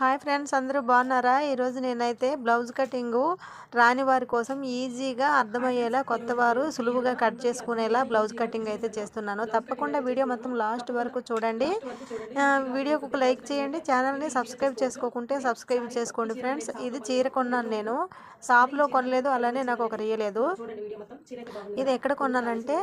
Hi friends అందరూ బాగున్నారా? ఈరోజు నేనైతే బ్లౌజ్ కటింగు రాని వారి కోసం ఈజీగా అర్థమయ్యేలా కొత్త వారు సులువుగా కట్ చేసుకునేలా బ్లౌజ్ కటింగ్ అయితే చేస్తున్నాను. తప్పకుండా వీడియో మొత్తం లాస్ట్ వరకు చూడండి. వీడియోకు ఒక లైక్ చేయండి. ఛానల్ని సబ్స్క్రైబ్ చేసుకోకుంటే సబ్స్క్రైబ్ చేసుకోండి ఫ్రెండ్స్. ఇది చీర కొన్నాను నేను. షాప్లో కొనలేదు అలానే నాకు ఒక రియలేదు. ఇది ఎక్కడ కొన్నానంటే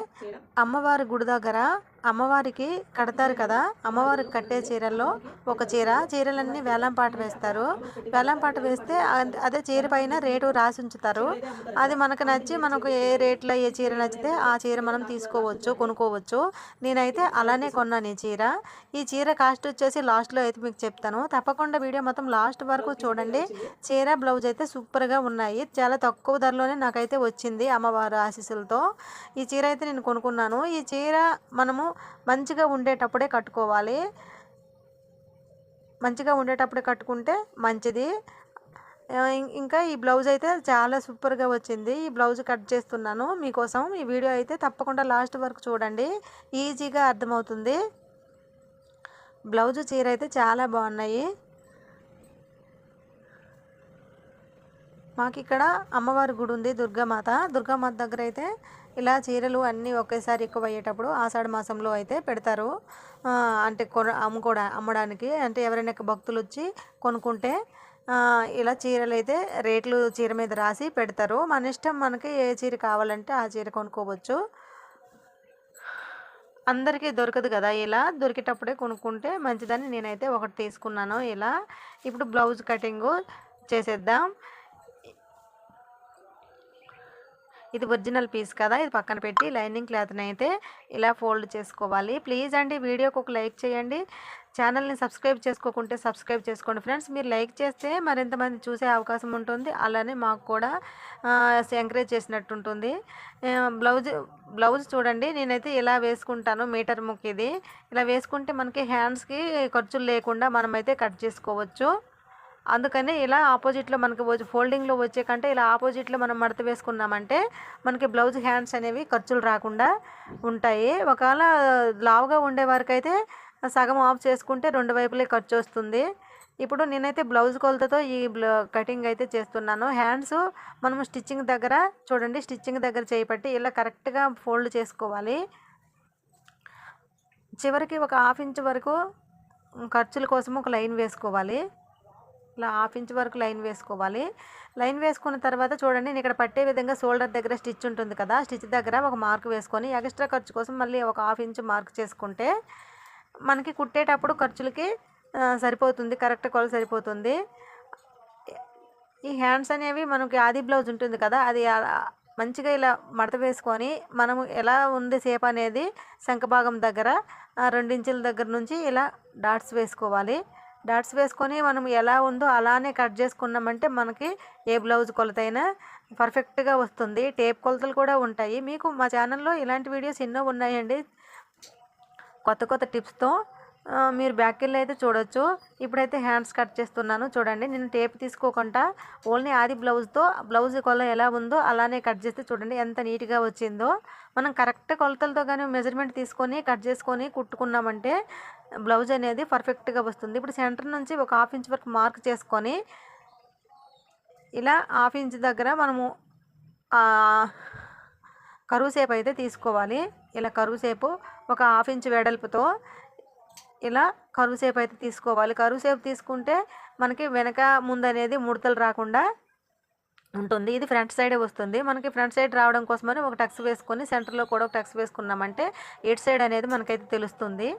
అమ్మవారి గుడి దగ్గర. అమ్మవారికి కడతారు కదా అమ్మవారికి కట్టే చీరల్లో ఒక చీర చీరలన్నీ వేలంపాట వేస్తారు. వేలంపాట వేస్తే అదే చీర పైన రేటు రాసి ఉంచుతారు. అది మనకు నచ్చి మనకు ఏ రేట్లో ఏ చీర నచ్చితే ఆ చీర మనం తీసుకోవచ్చు కొనుక్కోవచ్చు. నేనైతే అలానే కొన్నాను ఈ చీర. ఈ చీర కాస్ట్ వచ్చేసి లాస్ట్లో అయితే మీకు చెప్తాను. తప్పకుండా వీడియో మొత్తం లాస్ట్ వరకు చూడండి. చీర బ్లౌజ్ అయితే సూపర్గా ఉన్నాయి. చాలా తక్కువ ధరలోనే నాకైతే వచ్చింది అమ్మవారు ఆశీస్సులతో. ఈ చీర అయితే నేను కొనుక్కున్నాను. ఈ చీర మనము మంచిగా ఉండేటప్పుడే కట్టుకోవాలి. మంచిగా ఉండేటప్పుడే కట్టుకుంటే మంచిది. ఇంకా ఈ బ్లౌజ్ అయితే చాలా సూపర్గా వచ్చింది. ఈ బ్లౌజ్ కట్ చేస్తున్నాను మీకోసం. ఈ వీడియో అయితే తప్పకుండా లాస్ట్ వరకు చూడండి. ఈజీగా అర్థమవుతుంది. బ్లౌజ్ చీర అయితే చాలా బాగున్నాయి. మాకు ఇక్కడ అమ్మవారి గుడి ఉంది దుర్గామాత. దుర్గామాత దగ్గర అయితే ఇలా చీరలు అన్నీ ఒకేసారి ఎక్కువ అయ్యేటప్పుడు ఆషాఢ మాసంలో అయితే పెడతారు. అంటే కొన అమ్ముకోడా అమ్మడానికి. అంటే ఎవరైనా భక్తులు వచ్చి కొనుక్కుంటే ఇలా చీరలు అయితే రేట్లు చీర మీద రాసి పెడతారు. మన ఇష్టం మనకి ఏ చీర కావాలంటే ఆ చీర కొనుక్కోవచ్చు. అందరికీ దొరకదు కదా. ఇలా దొరికేటప్పుడే కొనుక్కుంటే మంచిదని నేనైతే ఒకటి తీసుకున్నాను. ఇలా ఇప్పుడు బ్లౌజ్ కటింగు చేసేద్దాం. ఇది ఒరిజినల్ పీస్ కదా ఇది పక్కన పెట్టి లైనింగ్ క్లాత్ని అయితే ఇలా ఫోల్డ్ చేసుకోవాలి. ప్లీజ్ అండి వీడియోకి ఒక లైక్ చేయండి. ఛానల్ని సబ్స్క్రైబ్ చేసుకోకుంటే సబ్స్క్రైబ్ చేసుకోండి ఫ్రెండ్స్. మీరు లైక్ చేస్తే మరింతమంది చూసే అవకాశం ఉంటుంది. అలానే మాకు కూడా ఎంకరేజ్ చేసినట్టు ఉంటుంది బ్లౌజ్ బ్లౌజ్ చూడండి. నేనైతే ఇలా వేసుకుంటాను మీటర్ ముక్ ఇది ఇలా వేసుకుంటే మనకి హ్యాండ్స్కి ఖర్చులు లేకుండా మనమైతే కట్ చేసుకోవచ్చు. అందుకని ఇలా ఆపోజిట్లో మనకి వచ్చి ఫోల్డింగ్లో వచ్చే కంటే ఇలా ఆపోజిట్లో మనం మడత వేసుకున్నామంటే మనకి బ్లౌజ్ హ్యాండ్స్ అనేవి ఖర్చులు రాకుండా ఉంటాయి. ఒకవేళ లావుగా ఉండే వారికైతే సగం ఆఫ్ చేసుకుంటే రెండు వైపులే ఖర్చు వస్తుంది. ఇప్పుడు నేనైతే బ్లౌజ్ కొలతతో ఈ బ్ల కటింగ్ అయితే చేస్తున్నాను. హ్యాండ్స్ మనం స్టిచ్చింగ్ దగ్గర చూడండి స్టిచ్చింగ్ దగ్గర చేయబట్టి ఇలా కరెక్ట్గా ఫోల్డ్ చేసుకోవాలి. చివరికి ఒక హాఫ్ ఇంచ్ వరకు ఖర్చుల కోసం ఒక లైన్ వేసుకోవాలి. ఇలా హాఫ్ ఇంచ్ వరకు లైన్ వేసుకోవాలి. లైన్ వేసుకున్న తర్వాత చూడండి నేను ఇక్కడ పట్టే విధంగా షోల్డర్ దగ్గర స్టిచ్ ఉంటుంది కదా స్టిచ్ దగ్గర ఒక మార్క్ వేసుకొని ఎక్స్ట్రా ఖర్చు కోసం మళ్ళీ ఒక హాఫ్ ఇంచ్ మార్క్ చేసుకుంటే మనకి కుట్టేటప్పుడు ఖర్చులకి సరిపోతుంది కరెక్ట్ కొల సరిపోతుంది. ఈ హ్యాండ్స్ అనేవి మనకి ఆది బ్లౌజ్ ఉంటుంది కదా అది మంచిగా ఇలా మడత వేసుకొని మనము ఎలా ఉంది సేప్ అనేది శంఖభాగం దగ్గర రెండించుల దగ్గర నుంచి ఇలా డాట్స్ వేసుకోవాలి. డాట్స్ వేసుకొని మనం ఎలా ఉందో అలానే కట్ చేసుకున్నామంటే మనకి ఏ బ్లౌజ్ కొలతైనా పర్ఫెక్ట్గా వస్తుంది. టేప్ కొలతలు కూడా ఉంటాయి. మీకు మా ఛానల్లో ఇలాంటి వీడియోస్ ఎన్నో ఉన్నాయండి. కొత్త కొత్త టిప్స్తో మీరు బ్యాక్ వెళ్ళి అయితే చూడొచ్చు. ఇప్పుడైతే హ్యాండ్స్ కట్ చేస్తున్నాను. చూడండి నేను టేప్ తీసుకోకుండా ఓన్లీ ఆది బ్లౌజ్తో బ్లౌజ్ కొల ఎలా ఉందో అలానే కట్ చేస్తే చూడండి ఎంత నీట్గా వచ్చిందో. మనం కరెక్ట్ కొలతలతో కానీ మెజర్మెంట్ తీసుకొని కట్ చేసుకొని కుట్టుకున్నామంటే బ్లౌజ్ అనేది పర్ఫెక్ట్గా వస్తుంది. ఇప్పుడు సెంటర్ నుంచి ఒక హాఫ్ ఇంచ్ వరకు మార్క్ చేసుకొని ఇలా హాఫ్ ఇంచ్ దగ్గర మనము కరువు సేపు అయితే తీసుకోవాలి. ఇలా కరువు సేపు ఒక హాఫ్ ఇంచ్ వెడల్పుతో ఇలా కరువు సేపు అయితే తీసుకోవాలి. కరువు సేపు తీసుకుంటే మనకి వెనక ముందు అనేది ముడతలు రాకుండా ఉంటుంది. ఇది ఫ్రంట్ సైడే వస్తుంది. మనకి ఫ్రంట్ సైడ్ రావడం కోసమని ఒక టక్స్ వేసుకొని సెంటర్లో కూడా ఒక టక్స్ వేసుకున్నామంటే ఎయిట్ సైడ్ అనేది మనకైతే తెలుస్తుంది.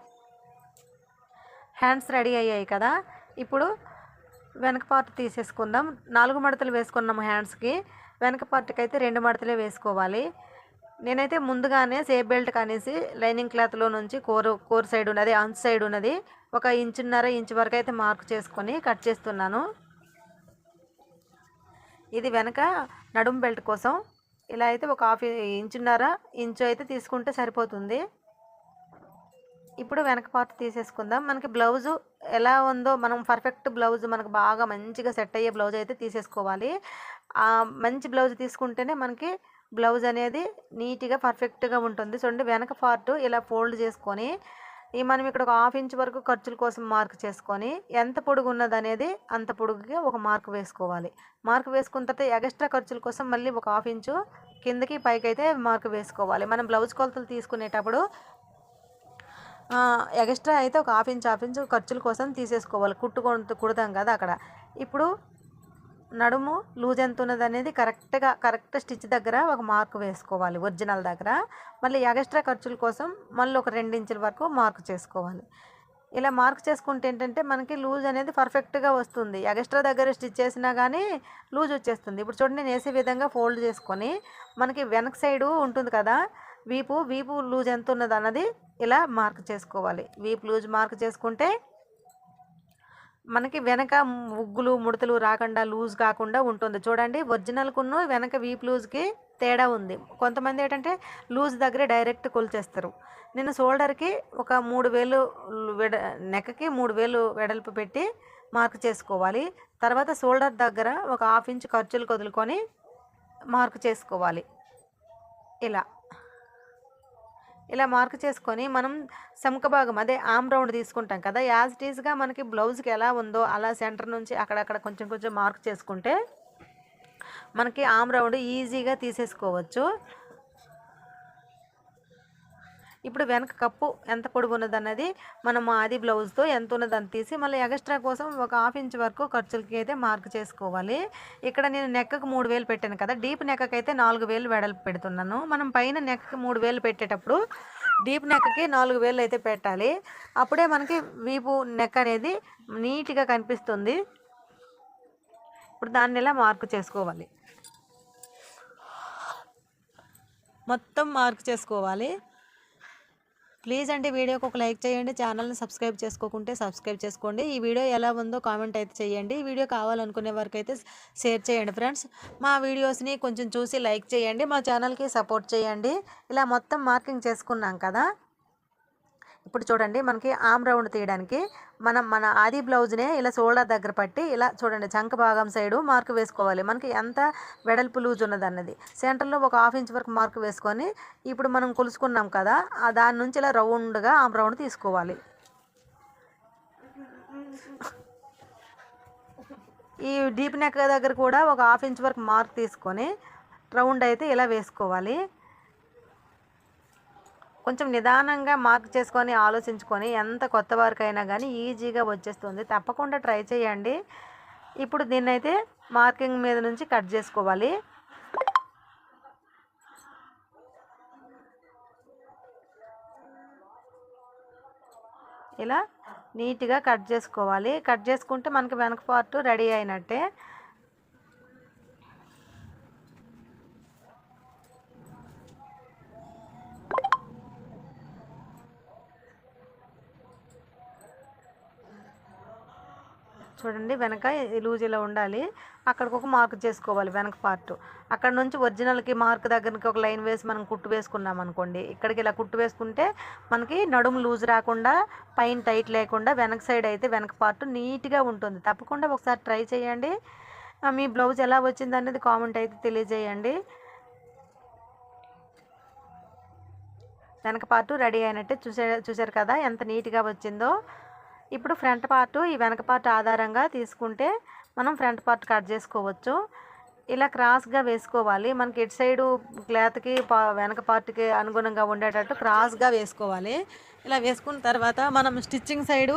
హ్యాండ్స్ రెడీ అయ్యాయి కదా. ఇప్పుడు వెనక పార్ట్ తీసేసుకుందాం. నాలుగు మడతలు వేసుకున్నాము హ్యాండ్స్కి. వెనక పార్ట్కి అయితే రెండు మడతలే వేసుకోవాలి. నేనైతే ముందుగానే సేఫ్ బెల్ట్ కనేసి లైనింగ్ క్లాత్లో నుంచి కోర్ కోర్ సైడ్ ఉన్నది అంచు సైడ్ ఉన్నది ఒక ఇంచున్నర ఇంచు వరకు అయితే మార్క్ చేసుకొని కట్ చేస్తున్నాను. ఇది వెనక నడుం బెల్ట్ కోసం ఇలా అయితే ఒక హాఫ్ ఇంచున్నర ఇంచు అయితే తీసుకుంటే సరిపోతుంది. ఇప్పుడు వెనక పార్ట్ తీసేసుకుందాం. మనకి బ్లౌజు ఎలా ఉందో మనం పర్ఫెక్ట్ బ్లౌజ్ మనకు బాగా మంచిగా సెట్ అయ్యే బ్లౌజ్ అయితే తీసేసుకోవాలి. మంచి బ్లౌజ్ తీసుకుంటేనే మనకి బ్లౌజ్ అనేది నీట్గా పర్ఫెక్ట్గా ఉంటుంది. చూడండి వెనక పార్ట్ ఇలా ఫోల్డ్ చేసుకొని ఈ మనం ఇక్కడ ఒక హాఫ్ ఇంచ్ వరకు ఖర్చుల కోసం మార్క్ చేసుకొని ఎంత పొడుగు ఉన్నది అనేది అంత పొడుగుకి ఒక మార్క్ వేసుకోవాలి. మార్క్ వేసుకున్న తర్వాత ఎక్స్ట్రా ఖర్చుల కోసం మళ్ళీ ఒక హాఫ్ ఇంచు కిందకి పైకి అయితే మార్క్ వేసుకోవాలి. మనం బ్లౌజ్ కొలతలు తీసుకునేటప్పుడు ఎక్స్ట్రా అయితే ఒక హాఫ్ ఇంచ్ హాఫ్ ఇంచ్ ఖర్చుల కోసం తీసేసుకోవాలి. కుట్టుకొని కుడతాం కదా అక్కడ. ఇప్పుడు నడుము లూజ్ ఎంత ఉన్నది అనేది కరెక్ట్గా కరెక్ట్ స్టిచ్ దగ్గర ఒక మార్క్ వేసుకోవాలి ఒరిజినల్ దగ్గర. మళ్ళీ ఎగస్ట్రా ఖర్చుల కోసం మళ్ళీ ఒక ఇంచుల వరకు మార్క్ చేసుకోవాలి. ఇలా మార్క్ చేసుకుంటే ఏంటంటే మనకి లూజ్ అనేది పర్ఫెక్ట్గా వస్తుంది. ఎగస్ట్రా దగ్గర స్టిచ్ చేసినా కానీ లూజ్ వచ్చేస్తుంది. ఇప్పుడు చూడండి నేను వేసే విధంగా ఫోల్డ్ చేసుకొని మనకి వెనక సైడు ఉంటుంది కదా వీపు వీపు లూజ్ ఎంత ఉన్నది అన్నది ఇలా మార్క్ చేసుకోవాలి. వీపు లూజ్ మార్క్ చేసుకుంటే మనకి వెనక ముగ్గులు ముడతలు రాకుండా లూజ్ కాకుండా ఉంటుంది. చూడండి ఒరిజినల్కును వెనక వీప్ లూజ్కి తేడా ఉంది. కొంతమంది ఏంటంటే లూజ్ దగ్గరే డైరెక్ట్ కొలిచేస్తారు. నేను షోల్డర్కి ఒక మూడు వేలు వెడ నెక్కకి మూడు వేలు వెడల్పు పెట్టి మార్క్ చేసుకోవాలి. తర్వాత షోల్డర్ దగ్గర ఒక హాఫ్ ఇంచ్ ఖర్చులు వదులుకొని మార్క్ చేసుకోవాలి. ఇలా. ఇలా మార్క్ చేసుకొని మనం శంఖ భాగం అదే ఆమ్ రౌండ్ తీసుకుంటాం కదా యాజ్ ఇట్ ఈస్గా మనకి బ్లౌజ్కి ఎలా ఉందో అలా సెంటర్ నుంచి అక్కడక్కడ కొంచెం కొంచెం మార్క్ చేసుకుంటే మనకి ఆమ్ రౌండ్ ఈజీగా తీసేసుకోవచ్చు. ఇప్పుడు వెనక కప్పు ఎంత పొడుగు ఉన్నదన్నది మనం అది బ్లౌజ్తో ఎంత ఉన్నదని తీసి మళ్ళీ ఎక్స్ట్రా కోసం ఒక హాఫ్ ఇంచ్ వరకు ఖర్చులకి అయితే మార్క్ చేసుకోవాలి. ఇక్కడ నేను నెక్కకు మూడు వేలు పెట్టాను కదా డీప్ నెక్కకి అయితే నాలుగు వేలు వెడల్పు పెడుతున్నాను. మనం పైన నెక్కకి మూడు వేలు పెట్టేటప్పుడు డీప్ నెక్కకి నాలుగు వేలు అయితే పెట్టాలి. అప్పుడే మనకి వీపు నెక్ అనేది నీట్గా కనిపిస్తుంది. ఇప్పుడు దాన్ని ఇలా మార్క్ చేసుకోవాలి? మొత్తం మార్క్ చేసుకోవాలి. ప్లీజ్ అండి వీడియోకి ఒక లైక్ చేయండి ఛానల్ని సబ్స్క్రైబ్ చేసుకోకుంటే సబ్స్క్రైబ్ చేసుకోండి. ఈ వీడియో ఎలా ఉందో కామెంట్ అయితే చేయండి. ఈ వీడియో కావాలనుకునే వరకు అయితే షేర్ చేయండి ఫ్రెండ్స్. మా వీడియోస్ని కొంచెం చూసి లైక్ చేయండి మా ఛానల్కి సపోర్ట్ చేయండి. ఇలా మొత్తం మార్కింగ్ చేసుకున్నాం కదా. ఇప్పుడు చూడండి మనకి ఆమ్ రౌండ్ తీయడానికి మనం మన ఆది బ్లౌజ్నే ఇలా షోల్డర్ దగ్గర పట్టి ఇలా చూడండి చంక భాగం సైడు మార్క్ వేసుకోవాలి. మనకి ఎంత వెడల్పు లూజ్ ఉన్నది అన్నది సెంటర్లో ఒక హాఫ్ ఇంచ్ వరకు మార్క్ వేసుకొని ఇప్పుడు మనం కొలుసుకున్నాం కదా దాని నుంచి ఇలా రౌండ్గా ఆమ్ రౌండ్ తీసుకోవాలి. ఈ డీప్ నెక్ దగ్గర కూడా ఒక హాఫ్ ఇంచ్ వరకు మార్క్ తీసుకొని రౌండ్ అయితే ఇలా వేసుకోవాలి. కొంచెం నిదానంగా మార్క్ చేసుకొని ఆలోచించుకొని ఎంత కొత్త వారికైనా కానీ ఈజీగా వచ్చేస్తుంది. తప్పకుండా ట్రై చేయండి. ఇప్పుడు దీన్నైతే మార్కింగ్ మీద నుంచి కట్ చేసుకోవాలి. ఇలా నీట్గా కట్ చేసుకోవాలి. కట్ చేసుకుంటే మనకి వెనక పార్ట్ రెడీ అయినట్టే. చూడండి వెనక లూజ్ ఇలా ఉండాలి. అక్కడికి ఒక మార్క్ చేసుకోవాలి వెనక పార్ట్. అక్కడ నుంచి ఒరిజినల్కి మార్క్ దగ్గరికి ఒక లైన్ వేసి మనం కుట్టు వేసుకున్నాం అనుకోండి. ఇక్కడికి ఇలా కుట్టు వేసుకుంటే మనకి నడుము లూజ్ రాకుండా పైన టైట్ లేకుండా వెనక సైడ్ అయితే వెనక పార్ట్ నీట్గా ఉంటుంది. తప్పకుండా ఒకసారి ట్రై చేయండి. మీ బ్లౌజ్ ఎలా వచ్చింది అనేది కామెంట్ అయితే తెలియజేయండి. వెనక పార్ట్ రెడీ అయినట్టే చూసే చూసారు కదా ఎంత నీట్గా వచ్చిందో. ఇప్పుడు ఫ్రంట్ పార్ట్ ఈ వెనక పార్ట్ ఆధారంగా తీసుకుంటే మనం ఫ్రంట్ పార్ట్ కట్ చేసుకోవచ్చు. ఇలా క్రాస్గా వేసుకోవాలి. మనకి ఇటు సైడు క్లాత్కి పా వెనక పార్ట్కి అనుగుణంగా ఉండేటట్టు క్రాస్గా వేసుకోవాలి. ఇలా వేసుకున్న తర్వాత మనం స్టిచ్చింగ్ సైడు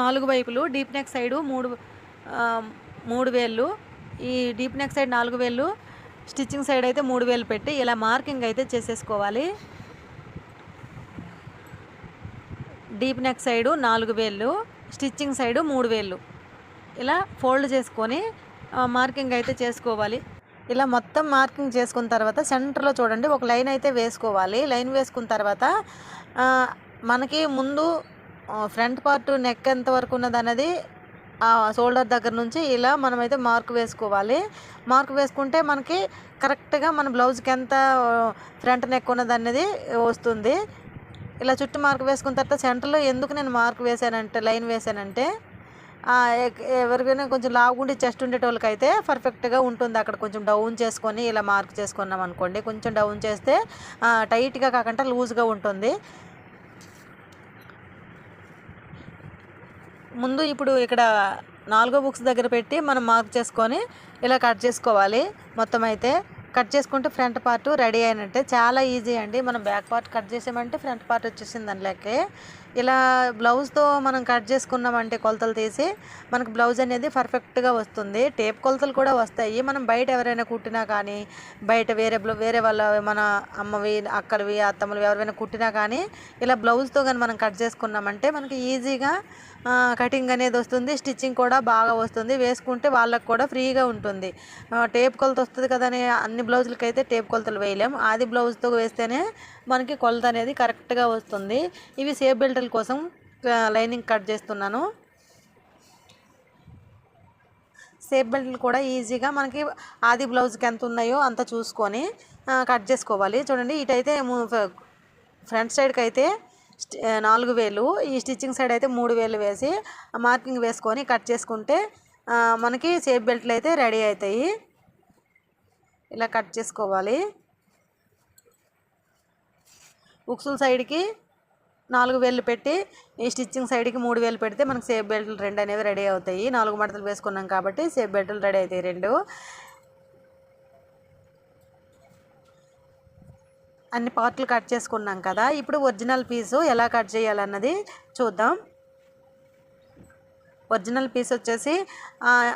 నాలుగు వైపులు డీప్ నెక్ సైడు మూడు మూడు వేళ్ళు ఈ డీప్ నెక్ సైడ్ నాలుగు వేళ్ళు స్టిచ్చింగ్ సైడ్ అయితే మూడు వేలు పెట్టి ఇలా మార్కింగ్ అయితే చేసేసుకోవాలి. డీప్ నెక్ సైడు నాలుగు వేళ్ళు స్టిచ్చింగ్ సైడు మూడు వేళ్ళు. ఇలా ఫోల్డ్ చేసుకొని మార్కింగ్ అయితే చేసుకోవాలి. ఇలా మొత్తం మార్కింగ్ చేసుకున్న తర్వాత సెంటర్లో చూడండి ఒక లైన్ అయితే వేసుకోవాలి. లైన్ వేసుకున్న తర్వాత మనకి ముందు ఫ్రంట్ పార్ట్ నెక్ ఎంత వరకు ఉన్నది అనేది షోల్డర్ దగ్గర నుంచి ఇలా మనమైతే మార్క్ వేసుకోవాలి. మార్క్ వేసుకుంటే మనకి కరెక్ట్గా మన బ్లౌజ్కి ఎంత ఫ్రంట్ నెక్ ఉన్నది అనేది వస్తుంది. ఇలా చుట్టూ మార్క్ వేసుకున్న తర్వాత సెంటర్లో ఎందుకు నేను మార్క్ వేసానంటే లైన్ వేసానంటే ఎవరికైనా కొంచెం లావుగుండి చెస్ట్ ఉండేటోళ్ళకి అయితే పర్ఫెక్ట్గా ఉంటుంది. అక్కడ కొంచెం డౌన్ చేసుకొని ఇలా మార్క్ చేసుకున్నాం అనుకోండి. కొంచెం డౌన్ చేస్తే టైట్గా కాకుండా లూజ్గా ఉంటుంది. ముందు ఇప్పుడు ఇక్కడ నాలుగో బుక్స్ దగ్గర పెట్టి మనం మార్క్ చేసుకొని ఇలా కట్ చేసుకోవాలి. మొత్తం అయితే కట్ చేసుకుంటే ఫ్రంట్ పార్ట్ రెడీ అయినట్టే. చాలా ఈజీ అండి. మనం బ్యాక్ పార్ట్ కట్ చేసామంటే ఫ్రంట్ పార్ట్ వచ్చేసింది దానిలోకి. ఇలా బ్లౌజ్తో మనం కట్ చేసుకున్నామంటే కొలతలు తీసి మనకు బ్లౌజ్ అనేది పర్ఫెక్ట్గా వస్తుంది. టేప్ కొలతలు కూడా వస్తాయి. మనం బయట ఎవరైనా కుట్టినా కానీ బయట వేరే వేరే వాళ్ళ మన అమ్మవి అక్కలవి అత్తమ్మలవి ఎవరైనా కుట్టినా కానీ ఇలా బ్లౌజ్తో కానీ మనం కట్ చేసుకున్నామంటే మనకి ఈజీగా కటింగ్ అనేది వస్తుంది. స్టిచ్చింగ్ కూడా బాగా వస్తుంది. వేసుకుంటే వాళ్ళకు కూడా ఫ్రీగా ఉంటుంది. టేప్ కొలత వస్తుంది కదా అన్ని బ్లౌజులకైతే అయితే టేప్ కొలతలు వేయలేం. ఆది బ్లౌజ్తో వేస్తేనే మనకి కొలత అనేది కరెక్ట్గా వస్తుంది. ఇవి సేఫ్ బెల్టుల కోసం లైనింగ్ కట్ చేస్తున్నాను. సేఫ్ బెల్ట్లు కూడా ఈజీగా మనకి ఆది బ్లౌజ్కి ఎంత ఉన్నాయో అంత చూసుకొని కట్ చేసుకోవాలి. చూడండి ఇటైతే ఫ్రంట్ సైడ్కి అయితే నాలుగు వేలు. ఈ స్టిచ్చింగ్ సైడ్ అయితే మూడు వేలు వేసి మార్కింగ్ వేసుకొని కట్ చేసుకుంటే మనకి సేఫ్ బెల్ట్లు అయితే రెడీ అవుతాయి. ఇలా కట్ చేసుకోవాలి. ఉక్సుల సైడ్కి నాలుగు వేలు పెట్టి ఈ స్టిచ్చింగ్ సైడ్కి మూడు వేలు పెడితే మనకి సేఫ్ బెల్ట్లు రెండు అనేవి రెడీ అవుతాయి. నాలుగు మడతలు వేసుకున్నాం కాబట్టి సేఫ్ బెల్ట్లు రెడీ అవుతాయి రెండు. అన్ని పార్ట్లు కట్ చేసుకున్నాం కదా. ఇప్పుడు ఒరిజినల్ పీసు ఎలా కట్ చేయాలన్నది చూద్దాం. ఒరిజినల్ పీస్ వచ్చేసి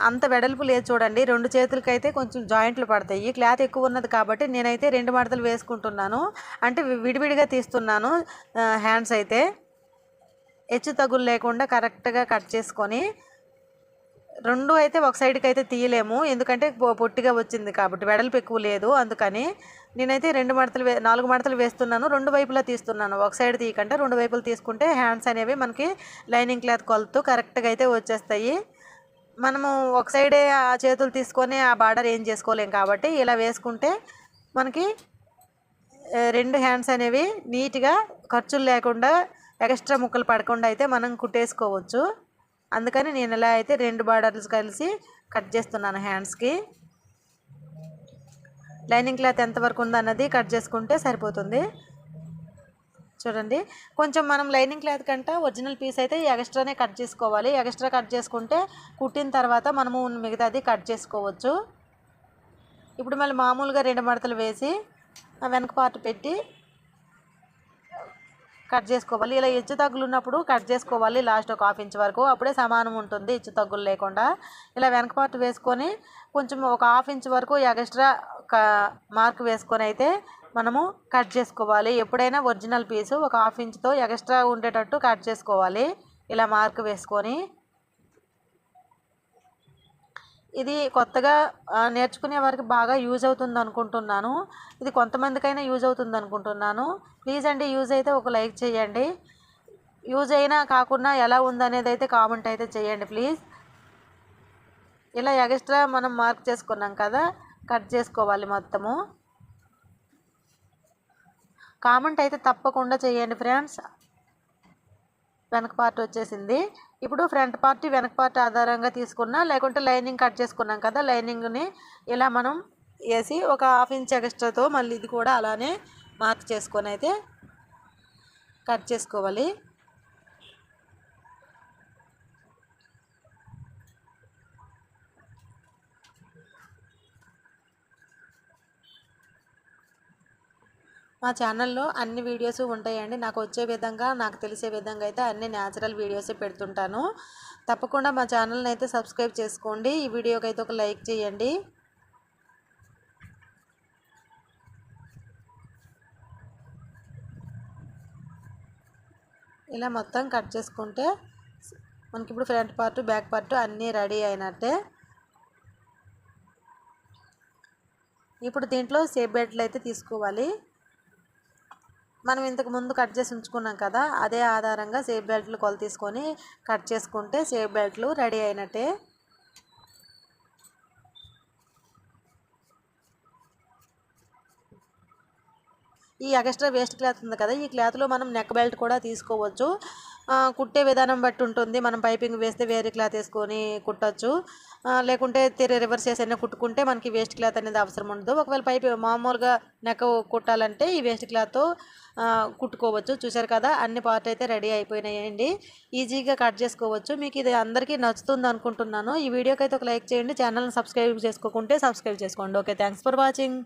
అంత వెడల్పు లేదు చూడండి. రెండు చేతులకి అయితే కొంచెం జాయింట్లు పడతాయి. క్లాత్ ఎక్కువ ఉన్నది కాబట్టి నేనైతే రెండు మడతలు వేసుకుంటున్నాను. అంటే విడివిడిగా తీస్తున్నాను హ్యాండ్స్ అయితే. హెచ్చు తగులు లేకుండా కరెక్ట్గా కట్ చేసుకొని రెండు అయితే ఒక సైడ్కి అయితే తీయలేము. ఎందుకంటే పొ- పొట్టిగా వచ్చింది కాబట్టి వెడల్పు ఎక్కువ లేదు. అందుకని నేనైతే రెండు మడతలు వే నాలుగు మడతలు వేస్తున్నాను. రెండు వైపులా తీస్తున్నాను. ఒక సైడ్ తీయకంటే రెండు వైపులు తీసుకుంటే హ్యాండ్స్ అనేవి మనకి లైనింగ్ క్లాత్ కొలుతూ కరెక్ట్గా అయితే వచ్చేస్తాయి. మనము ఒక సైడే ఆ చేతులు తీసుకొని ఆ బార్డర్ ఏం చేసుకోలేం కాబట్టి ఇలా వేసుకుంటే మనకి రెండు హ్యాండ్స్ అనేవి నీట్గా ఖర్చులు లేకుండా ఎక్స్ట్రా ముక్కలు పడకుండా అయితే మనం కుట్టేసుకోవచ్చు. అందుకని నేను ఇలా అయితే రెండు బార్డర్స్ కలిసి కట్ చేస్తున్నాను హ్యాండ్స్కి. లైనింగ్ క్లాత్ ఎంతవరకు ఉందన్నది కట్ చేసుకుంటే సరిపోతుంది. చూడండి కొంచెం మనం లైనింగ్ క్లాత్ కంటే ఒరిజినల్ పీస్ అయితే ఎక్స్ట్రానే కట్ చేసుకోవాలి. ఎక్స్ట్రా కట్ చేసుకుంటే కుట్టిన తర్వాత మనము మిగతాది కట్ చేసుకోవచ్చు. ఇప్పుడు మళ్ళీ మామూలుగా రెండు మడతలు వేసి వెనక పార్ట్ పెట్టి కట్ చేసుకోవాలి. ఇలా హెచ్చు తగ్గులు ఉన్నప్పుడు కట్ చేసుకోవాలి. లాస్ట్ ఒక హాఫ్ ఇంచ్ వరకు. అప్పుడే సమానం ఉంటుంది హెచ్చు తగ్గులు లేకుండా. ఇలా వెనక పాటు వేసుకొని కొంచెం ఒక హాఫ్ ఇంచ్ వరకు ఎక్స్ట్రా మార్క్ వేసుకొని అయితే మనము కట్ చేసుకోవాలి. ఎప్పుడైనా ఒరిజినల్ పీసు ఒక హాఫ్ ఇంచ్తో ఎక్స్ట్రా ఉండేటట్టు కట్ చేసుకోవాలి. ఇలా మార్క్ వేసుకొని. ఇది కొత్తగా నేర్చుకునే వారికి బాగా యూజ్ అవుతుంది అనుకుంటున్నాను ఇది కొంతమందికైనా యూజ్ అవుతుంది అనుకుంటున్నాను ప్లీజ్ అండి యూజ్ అయితే ఒక లైక్ చేయండి. యూజ్ అయినా కాకుండా ఎలా ఉందనేది అయితే కామెంట్ అయితే చేయండి ప్లీజ్. ఇలా ఎక్స్ట్రా మనం మార్క్ చేసుకున్నాం కదా కట్ చేసుకోవాలి మొత్తము. కామెంట్ అయితే తప్పకుండా చేయండి ఫ్రెండ్స్. వెనక పార్ట్ వచ్చేసింది. ఇప్పుడు ఫ్రంట్ పార్ట్ వెనక పార్ట్ ఆధారంగా తీసుకున్నా లేకుంటే లైనింగ్ కట్ చేసుకున్నాం కదా లైనింగ్ని ఇలా మనం వేసి ఒక హాఫ్ ఇంచ్ ఎక్స్ట్రాతో మళ్ళీ ఇది కూడా అలానే మార్క్ చేసుకొని అయితే కట్ చేసుకోవాలి. మా ఛానల్లో అన్ని వీడియోస్ ఉంటాయండి. నాకు వచ్చే విధంగా నాకు తెలిసే విధంగా అయితే అన్ని న్యాచురల్ వీడియోసే పెడుతుంటాను. తప్పకుండా మా ఛానల్ని అయితే సబ్స్క్రైబ్ చేసుకోండి. ఈ వీడియోకి అయితే ఒక లైక్ చేయండి. ఇలా మొత్తం కట్ చేసుకుంటే మనకి ఇప్పుడు ఫ్రంట్ పార్ట్ బ్యాక్ పార్ట్ అన్నీ రెడీ అయినట్టే. ఇప్పుడు దీంట్లో సేఫ్ బెల్ట్లు అయితే తీసుకోవాలి. మనం ఇంతకు ముందు కట్ చేసి ఉంచుకున్నాం కదా అదే ఆధారంగా సేఫ్ బెల్ట్లు కొలు తీసుకొని కట్ చేసుకుంటే సేఫ్ బెల్ట్లు రెడీ అయినట్టే. ఈ ఎక్స్ట్రా వేస్ట్ క్లాత్ ఉంది కదా ఈ క్లాత్లో మనం నెక్ బెల్ట్ కూడా తీసుకోవచ్చు. కుట్టే విధానం బట్టి ఉంటుంది. మనం పైపింగ్ వేస్తే వేరే క్లాత్ వేసుకొని కుట్టచ్చు. లేకుంటే తిరిగి రివర్స్ చేసి అయినా కుట్టుకుంటే మనకి వేస్ట్ క్లాత్ అనేది అవసరం ఉండదు. ఒకవేళ పైప్ మామూలుగా నెక్క కుట్టాలంటే ఈ వేస్ట్ క్లాత్ కుట్టుకోవచ్చు. చూసారు కదా అన్ని పార్ట్ అయితే రెడీ అయిపోయినాయండి. ఈజీగా కట్ చేసుకోవచ్చు. మీకు ఇది అందరికీ నచ్చుతుంది అనుకుంటున్నాను. ఈ వీడియోకి అయితే ఒక లైక్ చేయండి. ఛానల్ని సబ్స్క్రైబ్ చేసుకోకుంటే సబ్స్క్రైబ్ చేసుకోండి. Okay thanks for watching.